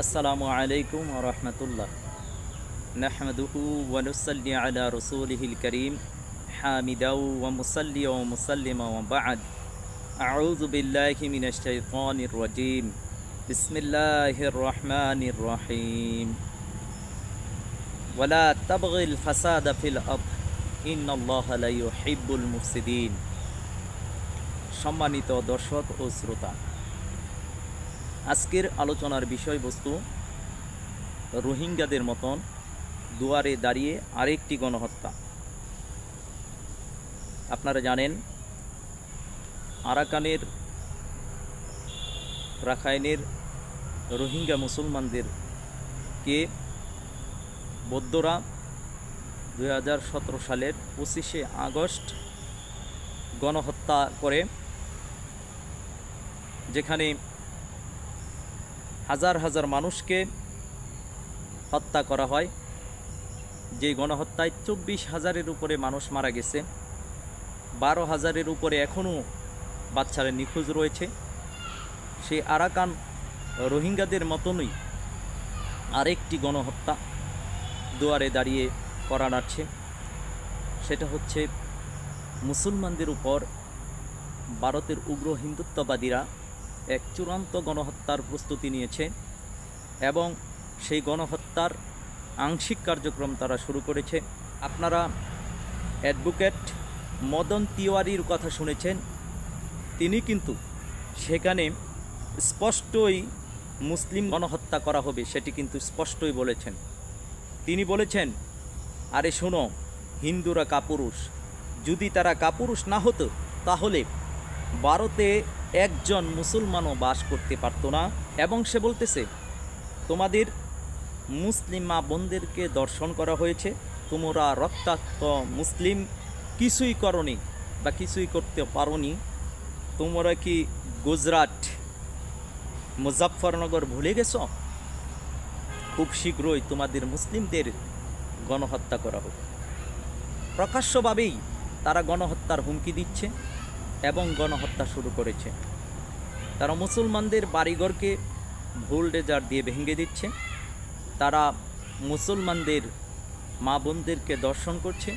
আসসালামু আলাইকুম রহমতুল্লাহ। নাহমাদুহু ওয়ানুসাল্লি আলা রসুলিহিল করিম হামিদাউ ওয়া মুসাল্লি ওয়া মুসাল্লিমা ওয়া বা'দ। আউযু বিল্লাহি মিনাশ শাইতানির রাজিম। বিসমিল্লাহির রহমানির রহিম। ওয়ালা তাবগিল ফাসাদা ফিল আরদ। ইন্নাল্লাহা লা ইউহিব্বুল মুফসিদিন। সম্মানিত দর্শক ও শ্রোতা আজকের আলোচনার বিষয়বস্তু রোহিঙ্গাদের মতন দুয়ারে দাঁড়িয়ে আরেকটি গণহত্যা। আপনারা জানেন, আরাকানের রাখাইনের রোহিঙ্গা মুসলমানদেরকে বৌদ্ধরা দু হাজার সতেরো সালের পঁচিশে আগস্ট গণহত্যা করে, যেখানে হাজার হাজার মানুষকে হত্যা করা হয়। যে গণহত্যায় চব্বিশ হাজারের উপরে মানুষ মারা গেছে। বারো হাজারের উপরে এখনও বাচ্চারা নিখোঁজ রয়েছে। সেই আরাকান রোহিঙ্গাদের মতনই আরেকটি গণহত্যা দুয়ারে দাঁড়িয়ে করা নাড়ছে। সেটা হচ্ছে মুসলমানদের উপর ভারতের উগ্র হিন্দুত্ববাদীরা এক চূড়ান্ত গণহত্যার প্রস্তুতি নিয়েছে এবং সেই গণহত্যার আংশিক কার্যক্রম তারা শুরু করেছে। আপনারা অ্যাডভোকেট মদন তিওয়ারির কথা শুনেছেন। তিনি কিন্তু সেখানে স্পষ্টই মুসলিম গণহত্যা করা হবে সেটি কিন্তু স্পষ্টই বলেছেন। তিনি বলেছেন, আরে শোনো, হিন্দুরা কাপুরুষ। যদি তারা কাপুরুষ না হতো, তাহলে ভারতে একজন মুসলমানও বাস করতে পারতো না এবং সে বলতেছে, তোমাদের মুসলিম মা বোনদেরকে দর্শন করা হয়েছে। তোমরা রক্তাক্ত মুসলিম, কিছুই করনি বা কিছুই করতে পারোনি। তোমরা কি গুজরাট মুজাফরনগর ভুলে গেছ? খুব শীঘ্রই তোমাদের মুসলিমদের গণহত্যা করা হবে প্রকাশ্যভাবেই তারা গণহত্যার হুমকি দিচ্ছে। এবং গণহত্যা শুরু করেছে। তারা মুসলমানদের বাড়িঘরকে ভোল্ডেজার দিয়ে ভেঙে দিচ্ছে। তারা মুসলমানদের মা বোনদেরকে দর্শন করছে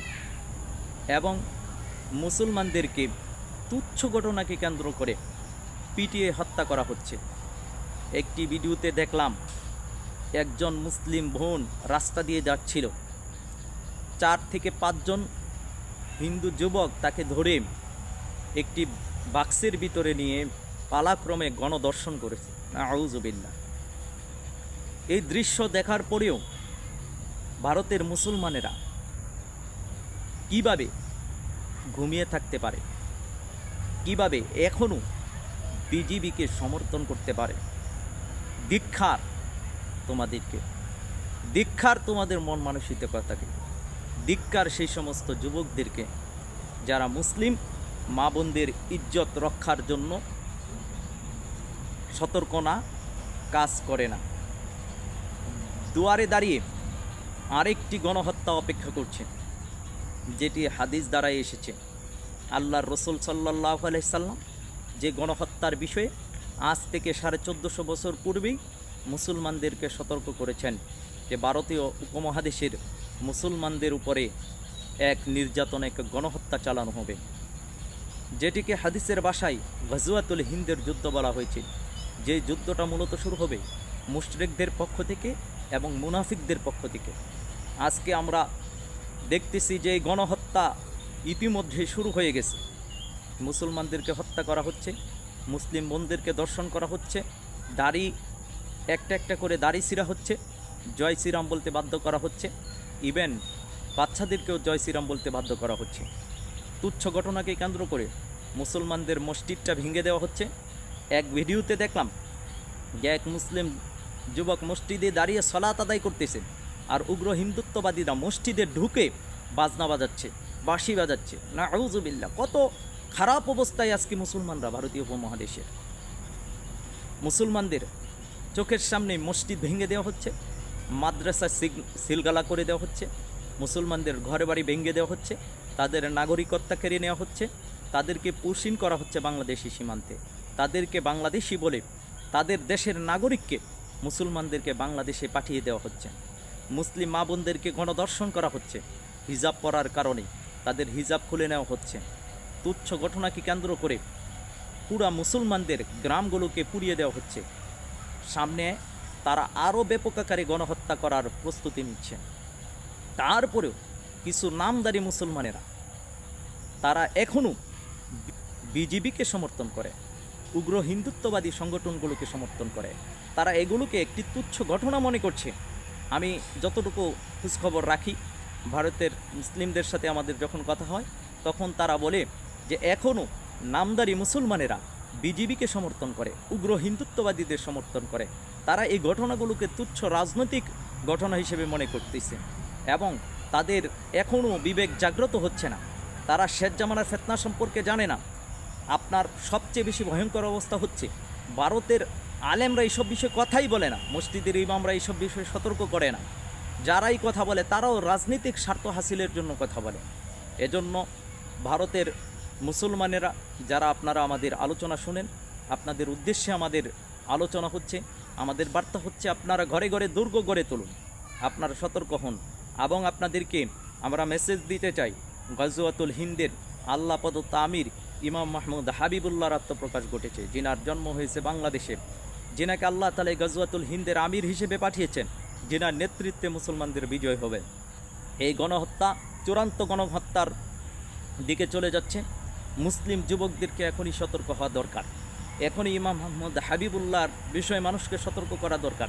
এবং মুসলমানদেরকে তুচ্ছ ঘটনাকে কেন্দ্র করে পিটিয়ে হত্যা করা হচ্ছে। একটি ভিডিওতে দেখলাম, একজন মুসলিম বোন রাস্তা দিয়ে যাচ্ছিল। চার থেকে পাঁচজন হিন্দু যুবক তাকে ধরে একটি বাক্সের ভিতরে নিয়ে পালাক্রমে গণদর্শন করেছে। আউজবিল্লা এই দৃশ্য দেখার পরেও ভারতের মুসলমানেরা কীভাবে ঘুমিয়ে থাকতে পারে, কীভাবে এখনও বিজিবিকে সমর্থন করতে পারে, দীক্ষার তোমাদেরকে, দীক্ষার তোমাদের মন মানসিকতাকে, দীক্ষার সেই সমস্ত যুবকদেরকে, যারা মুসলিম মা বোনদের ইজ্জত রক্ষার জন্য সতর্ক না কাজ করে না। দুয়ারে দাঁড়িয়ে আরেকটি গণহত্যা অপেক্ষা করছে, যেটি হাদিস দ্বারাই এসেছে। আল্লাহর রসুল সাল্লাহ আলাইসাল্লাম যে গণহত্যার বিষয়ে আজ থেকে সাড়ে চোদ্দোশো বছর পূর্বেই মুসলমানদেরকে সতর্ক করেছেন যে ভারতীয় উপমহাদেশের মুসলমানদের উপরে এক নির্যাতন, এক গণহত্যা চালানো হবে। যেটিকে হাদিসের বাসায় গজওয়াতুল হিন্দের যুদ্ধ বলা হয়েছে, যে যুদ্ধটা মূলত শুরু হবে মুশরিকদের পক্ষ থেকে এবং মুনাফিকদের পক্ষ থেকে। আজকে আমরা দেখতেছি যে গণহত্যা ইতিমধ্যে শুরু হয়ে গেছে। মুসলমানদেরকে হত্যা করা হচ্ছে, মুসলিম বোনদেরকে দর্শন করা হচ্ছে, দাড়ি একটা একটা করে দাড়ি সিরা হচ্ছে, জয় শ্রীরাম বলতে বাধ্য করা হচ্ছে, ইভেন বাচ্চাদেরকেও জয় শ্রীরাম বলতে বাধ্য করা হচ্ছে। তুচ্ছ ঘটনাকে কেন্দ্র করে মুসলমানদের মসজিদটা ভেঙে দেওয়া হচ্ছে। এক ভিডিওতে দেখলাম যে এক মুসলিম যুবক মসজিদে দাঁড়িয়ে সলাত আদায় করতেছে আর উগ্র হিন্দুত্ববাদীরা মসজিদে ঢুকে বাজনা বাজাচ্ছে, বাঁশি বাজাচ্ছে। না আউজুবিল্লা কত খারাপ অবস্থায় আজকে মুসলমানরা ভারতীয় উপমহাদেশের। মুসলমানদের চোখের সামনে মসজিদ ভেঙে দেওয়া হচ্ছে, মাদ্রাসা সিলগালা করে দেওয়া হচ্ছে, মুসলমানদের ঘরে বাড়ি ভেঙে দেওয়া হচ্ছে তাদের নাগরিকত্বা কেড়ে নেওয়া হচ্ছে, তাদেরকে পুষিন করা হচ্ছে বাংলাদেশি সীমান্তে। তাদেরকে বাংলাদেশি বলে তাদের দেশের নাগরিককে মুসলমানদেরকে বাংলাদেশে পাঠিয়ে দেওয়া হচ্ছে। মুসলিম মা বোনদেরকে গণদর্শন করা হচ্ছে। হিজাব পরার কারণে তাদের হিজাব খুলে নেওয়া হচ্ছে। তুচ্ছ ঘটনাকে কেন্দ্র করে পুরা মুসলমানদের গ্রামগুলোকে পুড়িয়ে দেওয়া হচ্ছে। সামনে তারা আরও ব্যাপক আকারে গণহত্যা করার প্রস্তুতি নিচ্ছে। তারপরেও কিছু নামদারি মুসলমানেরা, তারা এখনও বিজিবিকে সমর্থন করে, উগ্র হিন্দুত্ববাদী সংগঠনগুলোকে সমর্থন করে। তারা এগুলোকে একটি তুচ্ছ ঘটনা মনে করছে। আমি যতটুকু খোঁজখবর রাখি, ভারতের মুসলিমদের সাথে আমাদের যখন কথা হয়, তখন তারা বলে যে এখনও নামদারি মুসলমানেরা বিজিবিকে সমর্থন করে, উগ্র হিন্দুত্ববাদীদের সমর্থন করে। তারা এই ঘটনাগুলোকে তুচ্ছ রাজনৈতিক ঘটনা হিসেবে মনে করতেছে এবং তাদের এখনও বিবেক জাগ্রত হচ্ছে না। তারা শেখ জামানার ফেতনা সম্পর্কে জানে না। আপনার সবচেয়ে বেশি ভয়ঙ্কর অবস্থা হচ্ছে, ভারতের আলেমরা এইসব বিষয়ে কথাই বলে না, মসজিদের ইমামরা এইসব বিষয়ে সতর্ক করে না। যারাই কথা বলে, তারাও রাজনৈতিক স্বার্থ হাসিলের জন্য কথা বলে। এজন্য ভারতের মুসলমানেরা, যারা আপনারা আমাদের আলোচনা শুনেন, আপনাদের উদ্দেশ্যে আমাদের আলোচনা হচ্ছে, আমাদের বার্তা হচ্ছে আপনারা ঘরে ঘরে দুর্গ গড়ে তুলুন, আপনারা সতর্ক হন। এবং আপনাদেরকে আমরা মেসেজ দিতে চাই। গজওয়াতুল হিন্দের আল্লাহ পদ তামির ইমাম মাহমুদ হাবিবুল্লাহর আত্মপ্রকাশ ঘটেছে যিনার জন্ম হয়েছে বাংলাদেশে। যিনাকে আল্লাহ তালে গজওয়াতুল হিন্দের আমির হিসেবে পাঠিয়েছেন যিনার নেতৃত্বে মুসলমানদের বিজয় হবে। এই গণহত্যা, চূড়ান্ত গণহত্যার দিকে চলে যাচ্ছে। মুসলিম যুবকদেরকে এখনই সতর্ক হওয়া দরকার। এখনই ইমাম মোহাম্মদ হাবিবুল্লাহর বিষয়ে মানুষকে সতর্ক করা দরকার।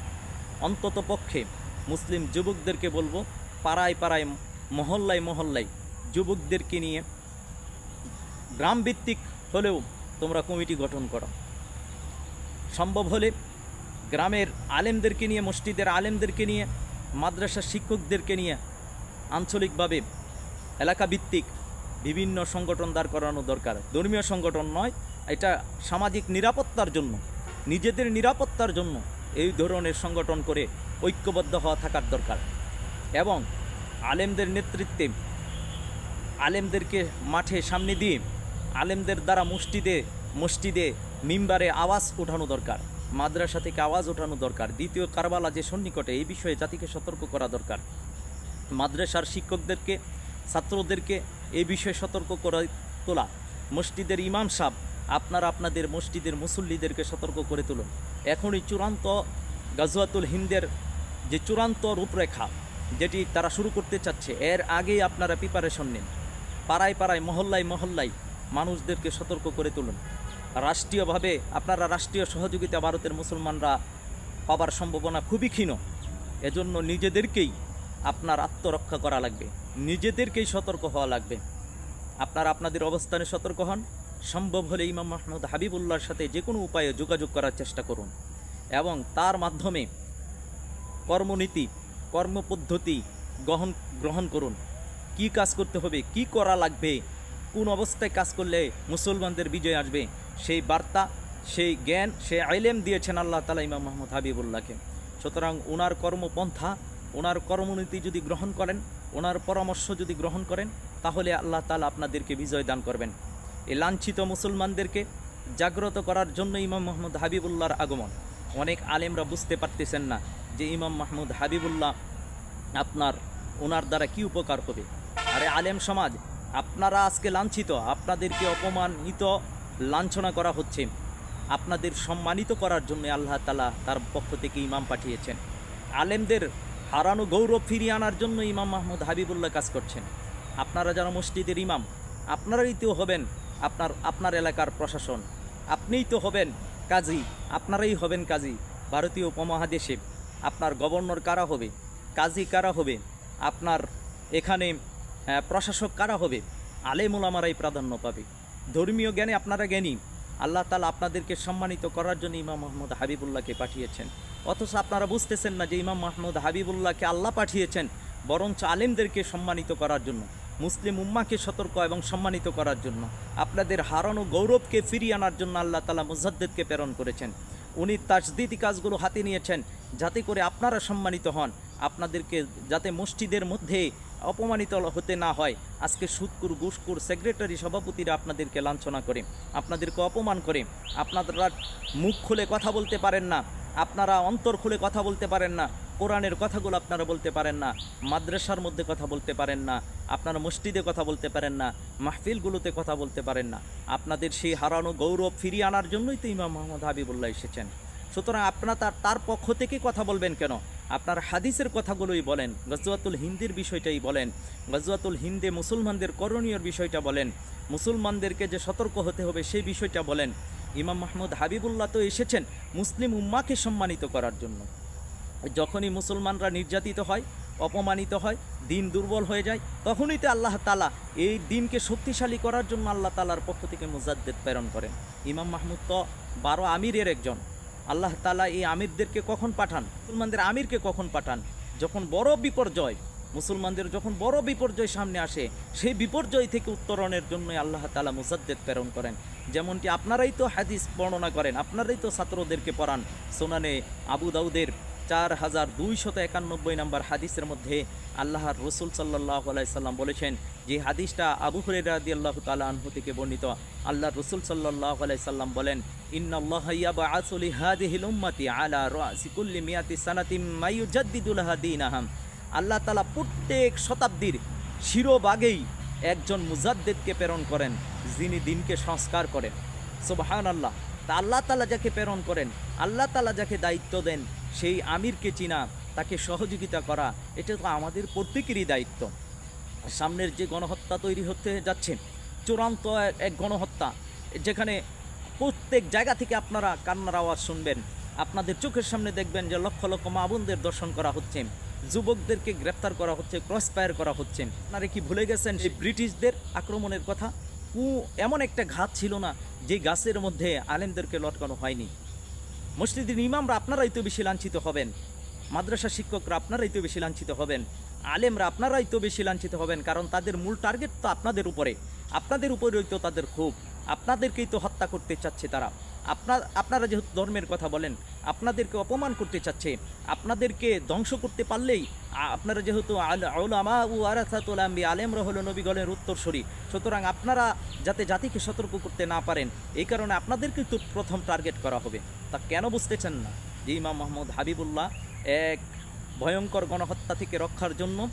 অন্তত পক্ষে মুসলিম যুবকদেরকে বলব পাড়ায় পাড়ায়, মহল্লায় মহল্লায় যুবকদেরকে নিয়ে গ্রামভিত্তিক হলেও তোমরা কমিটি গঠন করো। সম্ভব হলে গ্রামের আলেমদেরকে নিয়ে, মসজিদের আলেমদেরকে নিয়ে, মাদ্রাসার শিক্ষকদেরকে নিয়ে আঞ্চলিকভাবে এলাকাভিত্তিক বিভিন্ন সংগঠন দাঁড় করানো দরকার। ধর্মীয় সংগঠন নয়, এটা সামাজিক নিরাপত্তার জন্য, নিজেদের নিরাপত্তার জন্য এই ধরনের সংগঠন করে ঐক্যবদ্ধ হওয়া থাকার দরকার। এবং আলেমদের নেতৃত্বে, আলেমদেরকে মাঠে সামনে দিয়ে আলেমদের দ্বারা মসজিদে মসজিদে মিম্বারে আওয়াজ ওঠানো দরকার, মাদ্রাসা থেকে আওয়াজ ওঠানো দরকার, দ্বিতীয় কারবালা যে সন্নিকটে, এই বিষয়ে জাতিকে সতর্ক করা দরকার। মাদ্রাসার শিক্ষকদেরকে, ছাত্রদেরকে এই বিষয়ে সতর্ক করে তোলা, মসজিদের ইমাম সাহ আপনারা আপনাদের মসজিদের মুসল্লিদেরকে সতর্ক করে তুলুন। এখনই চূড়ান্ত গাজওয়াতুল হিন্দের যে চূড়ান্ত রূপরেখা যেটি তারা শুরু করতে চাচ্ছে। এর আগেই আপনারা প্রিপারেশন নিন। পাড়ায় পাড়ায়, মহল্লায় মহল্লায় মানুষদেরকে সতর্ক করে তুলুন। রাষ্ট্রীয়ভাবে আপনারা রাষ্ট্রীয় সহযোগিতা ভারতের মুসলমানরা পাবার সম্ভাবনা খুবই ক্ষীণ। এজন্য নিজেদেরকেই আপনার আত্মরক্ষা করা লাগবে। নিজেদেরকেই সতর্ক হওয়া লাগবে। আপনারা আপনাদের অবস্থানে সতর্ক হন। সম্ভব হলে ইমাম মাহমুদ হাবিবুল্লাহর সাথে যে কোনো উপায়ে যোগাযোগ করার চেষ্টা করুন। এবং তার মাধ্যমে কর্মনীতি কর্মপদ্ধতি গ্রহণ গ্রহণ করুন। কি কাজ করতে হবে? কি করা লাগবে? কোন অবস্থায় কাজ করলে মুসলমানদের বিজয় আসবে? সেই বার্তা, সেই জ্ঞান, সেই আইলেম দিয়েছেন আল্লাহ তালা ইমাম মোহাম্মদ হাবিবুল্লাহকে। সুতরাং ওনার কর্মপন্থা ওনার কর্মনীতি যদি গ্রহণ করেন ওনার পরামর্শ যদি গ্রহণ করেন, তাহলে আল্লাহ তালা আপনাদেরকে বিজয় দান করবেন। এই লাঞ্ছিত মুসলমানদেরকে জাগ্রত করার জন্য ইমাম মোহাম্মদ হাবিবুল্লাহর আগমন। অনেক আলেমরা বুঝতে পারতেছেন না। যে ইমাম মাহমুদ হাবিবুল্লাহ আপনার, ওনার দ্বারা কি উপকার হবে? আরে আলেম সমাজ, আপনারা আজকে লাঞ্ছিত, আপনাদেরকে অপমানিত, লাঞ্ছনা করা হচ্ছে। আপনাদের সম্মানিত করার জন্য আল্লাহ তালা তার পক্ষ থেকে ইমাম পাঠিয়েছেন। আলেমদের হারানো গৌরব ফিরিয়ে আনার জন্য ইমাম মাহমুদ হাবিবুল্লাহ কাজ করছেন। আপনারা যারা মসজিদের ইমাম, আপনারাই তো হবেন আপনার আপনার এলাকার প্রশাসন। আপনিই তো হবেন কাজী, আপনারাই হবেন কাজী, ভারতীয় উপমহাদেশে। আপনার গভর্নর কারা হবে? কাজী কারা হবে? আপনার এখানে প্রশাসক কারা হবে? আলেমুল আমারাই প্রাধান্য পাবে। ধর্মীয় জ্ঞানে আপনারা জ্ঞানী। আল্লাহ তালা আপনাদেরকে সম্মানিত করার জন্য ইমাম মাহমুদ হাবিবুল্লাহকে পাঠিয়েছেন। অথচ আপনারা বুঝতেছেন না যে ইমাম মাহমুদ হাবিবুল্লাহকে আল্লাহ পাঠিয়েছেন, বরঞ্চ আলেমদেরকে সম্মানিত করার জন্য, মুসলিম উম্মাকে সতর্ক এবং সম্মানিত করার জন্য। আপনাদের হারানো গৌরবকে ফিরিয়ে আনার জন্য আল্লাহ তালা মুজাদ্দেদকে প্রেরণ করেছেন। উনি তাজদিদি কাজগুলো হাতে নিয়েছেন। যাতে করে আপনারা সম্মানিত হন। আপনাদেরকে যাতে মসজিদের মধ্যে অপমানিত হতে না হয়। আজকে সুদকুর গুসকুর সেক্রেটারি সভাপতিরা আপনাদেরকে লাঞ্ছনা করে, আপনাদেরকে অপমান করে। আপনারা মুখ খুলে কথা বলতে পারেন না, আপনারা অন্তর খুলে কথা বলতে পারেন না, কোরআনের কথাগুলো আপনারা বলতে পারেন না, মাদ্রাসার মধ্যে কথা বলতে পারেন না, আপনারা মসজিদে কথা বলতে পারেন না, মাহফিলগুলোতে কথা বলতে পারেন না। আপনাদের সেই হারানো গৌরব ফিরিয়ে আনার জন্যই তো ইমাম মোহাম্মদ হাবিবুল্লাহ এসেছেন। সুতরাং আপনারা তার তার পক্ষ থেকে কথা বলবেন কেন? আপনার হাদিসের কথাগুলোই বলেন, গজওয়াতুল হিন্দির বিষয়টাই বলেন, গজওয়াতুল হিন্দে মুসলমানদের করণীয় বিষয়টা বলেন, মুসলমানদেরকে যে সতর্ক হতে হবে সেই বিষয়টা বলেন। ইমাম মাহমুদ হাবিবুল্লাহ তো এসেছেন মুসলিম উম্মাকে সম্মানিত করার জন্য। যখনই মুসলমানরা নির্যাতিত হয়, অপমানিত হয়, দিন দুর্বল হয়ে যায়, তখনই তো আল্লাহ তালা এই দিনকে শক্তিশালী করার জন্য আল্লাহ তালার পক্ষ থেকে মুজাদ্দেদ প্রেরণ করেন। ইমাম মাহমুদ তো বারো আমিরের একজন। আল্লাহ তালা এই আমিরদেরকে কখন পাঠান? মুসলমানদের আমিরকে কখন পাঠান? যখন বড় বিপর্যয়, মুসলমানদের যখন বড় বিপর্যয় সামনে আসে, সেই বিপর্যয় থেকে উত্তরণের জন্য আল্লাহ তালা মুসাদ্দেদ প্রেরণ করেন। যেমনটি আপনারাই তো হাদিস বর্ণনা করেন, আপনারাই তো ছাত্রদেরকে পড়ান। সোনানে আবু দাউদের চার হাজার দুইশত একানব্বই নম্বর হাদিসের মধ্যে আল্লাহর রসুল সাল্লাহ সাল্লাম বলেছেন যে হাদিসটা আবু হরেরা দি আল্লাহ তালা আনহু থেকে বর্ণিত। আল্লাহ রসুল সাল্লাহ সাল্লাম বলেন আল্লাহ তালা প্রত্যেক শতাব্দীর শিরোবাগেই একজন মুজাদ্দেদকে প্রেরণ করেন, যিনি দিনকে সংস্কার করেন। সোবাহান আল্লাহ তা আল্লাহ তালা যাকে প্রেরণ করেন, আল্লাহ তালা যাকে দায়িত্ব দেন সেই আমিরকে চিনা, তাকে সহযোগিতা করা, এটা তো আমাদের প্রত্যেকেরই দায়িত্ব। সামনের যে গণহত্যা তৈরি হতে যাচ্ছে, চূড়ান্ত এক- গণহত্যা, যেখানে প্রত্যেক জায়গা থেকে আপনারা কান্নার আওয়াজ শুনবেন। আপনাদের চোখের সামনে দেখবেন যে লক্ষ লক্ষ মা বোনদের দর্শন করা হচ্ছে, যুবকদেরকে গ্রেপ্তার করা হচ্ছে ক্রস ফায়ার করা হচ্ছে। আপনারা কি ভুলে গেছেন সেই ব্রিটিশদের আক্রমণের কথা? কু, এমন একটা ঘাত ছিল না, যে গাছের মধ্যে আলেমদেরকে লটকানো হয়নি। মসজিদের ইমামরা আপনারাই তো বেশি লাঞ্ছিত হবেন। মাদ্রাসা শিক্ষকরা আপনারাই তো বেশি লাঞ্ছিত হবেন। আলেমরা আপনারাই তো বেশি লাঞ্ছিত হবেন, কারণ তাদের মূল টার্গেট তো আপনাদের উপরে। আপনাদের উপরেই তো তাদের ক্ষোভ। আপনাদেরকেই তো হত্যা করতে চাচ্ছে তারা। আপনার আপনারা যেহেতু ধর্মের কথা বলেন আপনাদেরকে অপমান করতে চাচ্ছে। আপনাদেরকে ধ্বংস করতে পারলেই আপনারা যেহেতু আল- উলামা ও আরাসাতুল আম্বি আলেমরা হলো নবীগণের উত্তরসূরি। সুতরাং আপনারা যাতে জাতিকে সতর্ক করতে না পারেন, এই কারণে আপনাদেরকে তো প্রথম টার্গেট করা হবে। তা কেন বুঝতেছেন না? যে ইমাম মোহাম্মদ হাবিবুল্লাহ এক ভয়ঙ্কর গণহত্যা থেকে রক্ষার জন্য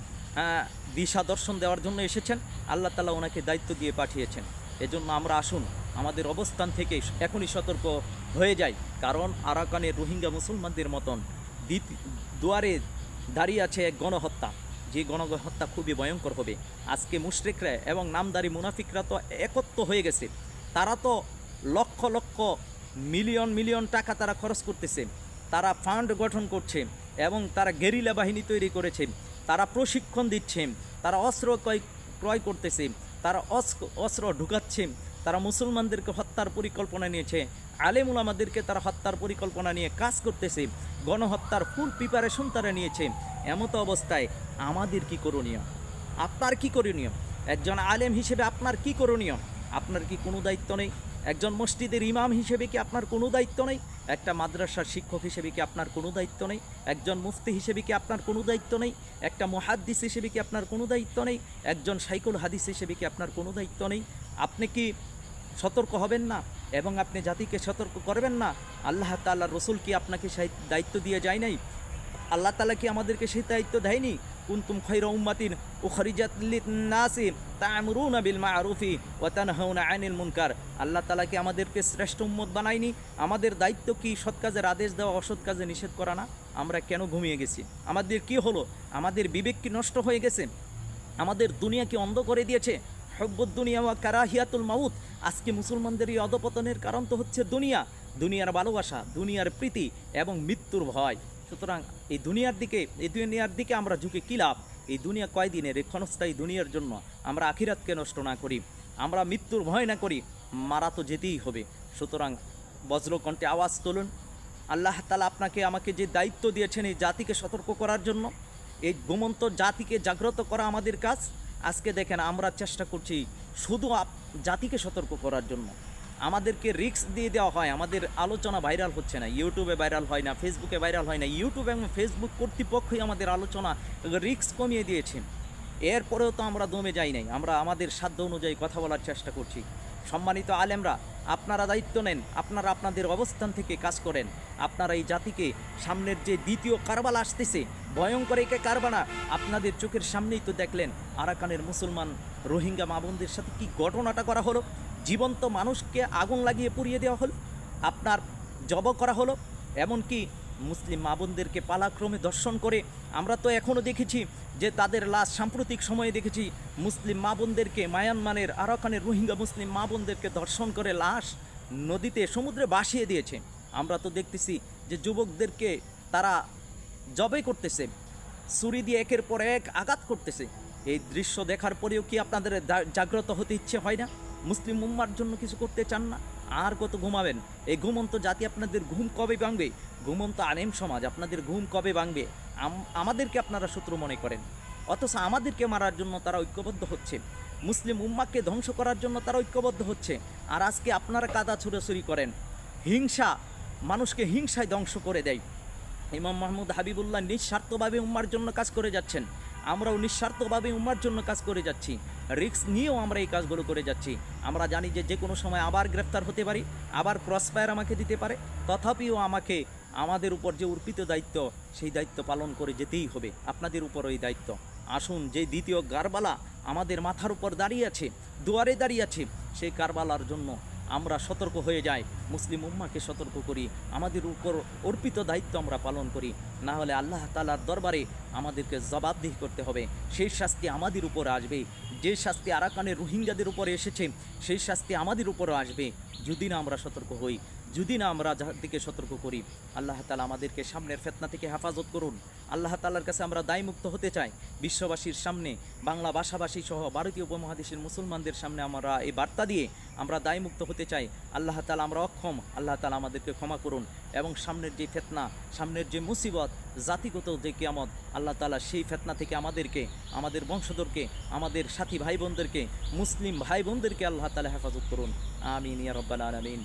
দিশা দর্শন দেওয়ার জন্য এসেছেন। আল্লাহ তালা ওনাকে দায়িত্ব দিয়ে পাঠিয়েছেন। এজন্য আমরা আসুন, আমাদের অবস্থান থেকে এখনই সতর্ক হয়ে যায়। কারণ আরাকানে রোহিঙ্গা মুসলমানদের মতন দুয়ারে দাঁড়িয়ে আছে এক গণহত্যা। যে গণহত্যা খুবই ভয়ঙ্কর হবে। আজকে মুশরিকরা এবং নামদারি মুনাফিকরা তো একত্র হয়ে গেছে। তারা তো লক্ষ লক্ষ মিলিয়ন মিলিয়ন টাকা তারা খরচ করতেছে। তারা ফান্ড গঠন করছে এবং তারা গেরিলা বাহিনী তৈরি করেছে। তারা প্রশিক্ষণ দিচ্ছে। তারা অস্ত্র ক্রয় ক্রয় করতেছে। তারা অস্ত্র ঢুকাচ্ছে। তারা মুসলমানদেরকে হত্যার পরিকল্পনা নিয়েছে। আলেমুল আমাদেরকে তারা হত্যার পরিকল্পনা নিয়ে কাজ করতেছে, গণহত্যার ফুল প্রিপারেশন তারা নিয়েছে। এমতো অবস্থায় আমাদের কি করণীয়? আপনার কি করণীয়? একজন আলেম হিসেবে আপনার কি করণীয়? আপনার কি কোনো দায়িত্ব নেই? একজন মসজিদের ইমাম হিসেবে কি আপনার কোনো দায়িত্ব নেই? একটা মাদ্রাসার শিক্ষক হিসেবে কি আপনার কোনো দায়িত্ব নেই? একজন মুফতি হিসেবে কি আপনার কোনো দায়িত্ব নেই? একটা মহাদ্দিস হিসেবে কি আপনার কোনো দায়িত্ব নেই? একজন সাইকুল হাদিস হিসেবে কি আপনার কোনো দায়িত্ব নেই? আপনি কি সতর্ক হবেন না? এবং আপনি জাতিকে সতর্ক করবেন না। আল্লাহ তাল্লাহ রসুল কি আপনাকে সেই দায়িত্ব দিয়ে যায় নাই? আল্লাহ তালা কি আমাদেরকে সেই দায়িত্ব দেয়নি? কুনতুম খৈর উম্মাতিন লিন-নাসি তা'মুরুনা বিল মা'রুফি তানহাউনা আনিল মুনকার। আল্লাহ তালা কি আমাদেরকে শ্রেষ্ঠ উম্মত বানায়নি? আমাদের দায়িত্ব কি সৎ কাজের আদেশ দেওয়া, অসৎ কাজে নিষেধ করা না? আমরা কেন ঘুমিয়ে গেছি? আমাদের কি হলো? আমাদের বিবেক কি নষ্ট হয়ে গেছে? আমাদের দুনিয়া কি অন্ধ করে দিয়েছে? হব্বুদ দুনিয়া ওয়া কারাহিয়াতুল মাউত। আজকে মুসলমানদের এই অধপতনের কারণ তো হচ্ছে দুনিয়া। দুনিয়ার ভালোবাসা, দুনিয়ার প্রীতি এবং মৃত্যুর ভয়। সুতরাং এই দুনিয়ার দিকে, এই দুনিয়ার দিকে আমরা ঝুঁকে কী লাভ? এই দুনিয়া কয়দিনের? এই ক্ষণস্থায়ী দুনিয়ার জন্য আমরা আখিরাতকে নষ্ট না করি। আমরা মৃত্যুর ভয় না করি, মারা তো যেতেই হবে। সুতরাং বজ্রকণ্ঠে আওয়াজ তুলুন। আল্লাহ তালা আপনাকে আমাকে যে দায়িত্ব দিয়েছেন এই জাতিকে সতর্ক করার জন্য, এই গোমন্ত জাতিকে জাগ্রত করা আমাদের কাজ। আজকে দেখেন আমরা চেষ্টা করছি শুধু জাতিকে সতর্ক করার জন্য। আমাদেরকে রিক্স দিয়ে দেওয়া হয়, আমাদের আলোচনা ভাইরাল হচ্ছে না ইউটিউবে ভাইরাল হয় না ফেসবুকে ভাইরাল হয় না ইউটিউব এবং ফেসবুক কর্তৃপক্ষই আমাদের আলোচনা রিক্স কমিয়ে দিয়েছে। এরপরেও তো আমরা দমে যাই নাই, আমরা আমাদের সাধ্য অনুযায়ী কথা বলার চেষ্টা করছি। সম্মানিত আলেমরা আপনারা দায়িত্ব নেন, আপনারা আপনাদের অবস্থান থেকে কাজ করেন। আপনারা এই জাতিকে সামনের যে দ্বিতীয় কারবালা আসতেছে, ভয়ঙ্কর একে কারবানা আপনাদের চোখের সামনেই তো দেখলেন আরাকানের মুসলমান রোহিঙ্গা মা বোনদের সাথে কি ঘটনাটা করা হলো? জীবন্ত মানুষকে আগুন লাগিয়ে পুড়িয়ে দেওয়া হলো? আপনার জব করা হলো? এমনকি মুসলিম মা বোনদেরকে পালাক্রমে দর্শন করে। আমরা তো এখনও দেখেছি যে তাদের লাশ সাম্প্রতিক সময়ে দেখেছি। মুসলিম মা বোনদেরকে মায়ানমারের আরাকানের রোহিঙ্গা মুসলিম মা বোনদেরকে দর্শন করে লাশ নদীতে সমুদ্রে ভাসিয়ে দিয়েছে। আমরা তো দেখতেছি যে যুবকদেরকে তারা জবে করতেছে, ছুরি দিয়ে একের পর এক আঘাত করতেছে। এই দৃশ্য দেখার পরেও কি আপনাদের জাগ্রত হতে ইচ্ছে হয় না? মুসলিম উম্মার জন্য কিছু করতে চান না? আর কত ঘুমাবেন? এই ঘুমন্ত জাতি আপনাদের ঘুম কবে ভাঙবে? ঘুমন্ত আনেম সমাজ আপনাদের ঘুম কবে ভাঙবে? আম- আমাদেরকে আপনারা শত্রু মনে করেন। অথচ আমাদেরকে মারার জন্য তারা ঐক্যবদ্ধ হচ্ছে। মুসলিম উম্মাকে ধ্বংস করার জন্য তারা ঐক্যবদ্ধ হচ্ছে। আর আজকে আপনারা কাদা ছুড়াছুরি করেন। হিংসা মানুষকে হিংসায় ধ্বংস করে দেয়। ইমাম মাহমুদ হাবিবুল্লাহ নিঃস্বার্থভাবে উম্মার জন্য কাজ করে যাচ্ছেন। আমরাও নিঃস্বার্থভাবে উম্মার জন্য কাজ করে যাচ্ছি। রিস্ক নিয়েও আমরা এই কাজগুলো করে যাচ্ছি। আমরা জানি যে যে কোনো সময় আবার গ্রেফতার হতে পারি, আবার ক্রসফায়ার আমাকে দিতে পারে। তথাপিও আমাকে, আমাদের উপর যে অর্পিত দায়িত্ব, সেই দায়িত্ব পালন করে যেতেই হবে। আপনাদের উপর ওই দায়িত্ব। আসুন, যে দ্বিতীয় গারবালা আমাদের মাথার উপর দাঁড়িয়ে আছে, দুয়ারে দাঁড়িয়ে আছে, সেই কারবালার জন্য আমরা সতর্ক হয়ে যাই। মুসলিম উম্মাকে সতর্ক করি। আমাদের উপর অর্পিত দায়িত্ব আমরা পালন করি। না হলে আল্লাহ তালার দরবারে আমাদেরকে জবাবদিহি করতে হবে। সেই শাস্তি আমাদের উপর আসবে। যে শাস্তি আরাকানের রোহিঙ্গাদের উপরে এসেছে, সেই শাস্তি আমাদের উপরও আসবে। যদি না আমরা সতর্ক হই যদি না আমরা যাহার দিকে সতর্ক করি, আল্লাহ তালা আমাদেরকে সামনের ফেতনা থেকে হেফাজত করুন। আল্লাহ তালার কাছে আমরা দায়মুক্ত হতে চাই। বিশ্ববাসীর সামনে, বাংলা ভাষাভাষী সহ ভারতীয় উপমহাদেশের মুসলমানদের সামনে আমরা এই বার্তা দিয়ে আমরা দায়মুক্ত হতে চাই। আল্লাহ তালা আমরা অক্ষম। আল্লাহ তালা আমাদেরকে ক্ষমা করুন এবং সামনের যে ফেতনা, সামনের যে মুসিবত, জাতিগত যে কিয়ামত, আল্লাহ তালা সেই ফেতনা থেকে আমাদেরকে, আমাদের বংশধরকে, আমাদের সাথী ভাই বোনদেরকে মুসলিম ভাই বোনদেরকে আল্লাহ তালা হেফাজত করুন। আমিন ইয়া রব্বাল আলমিন।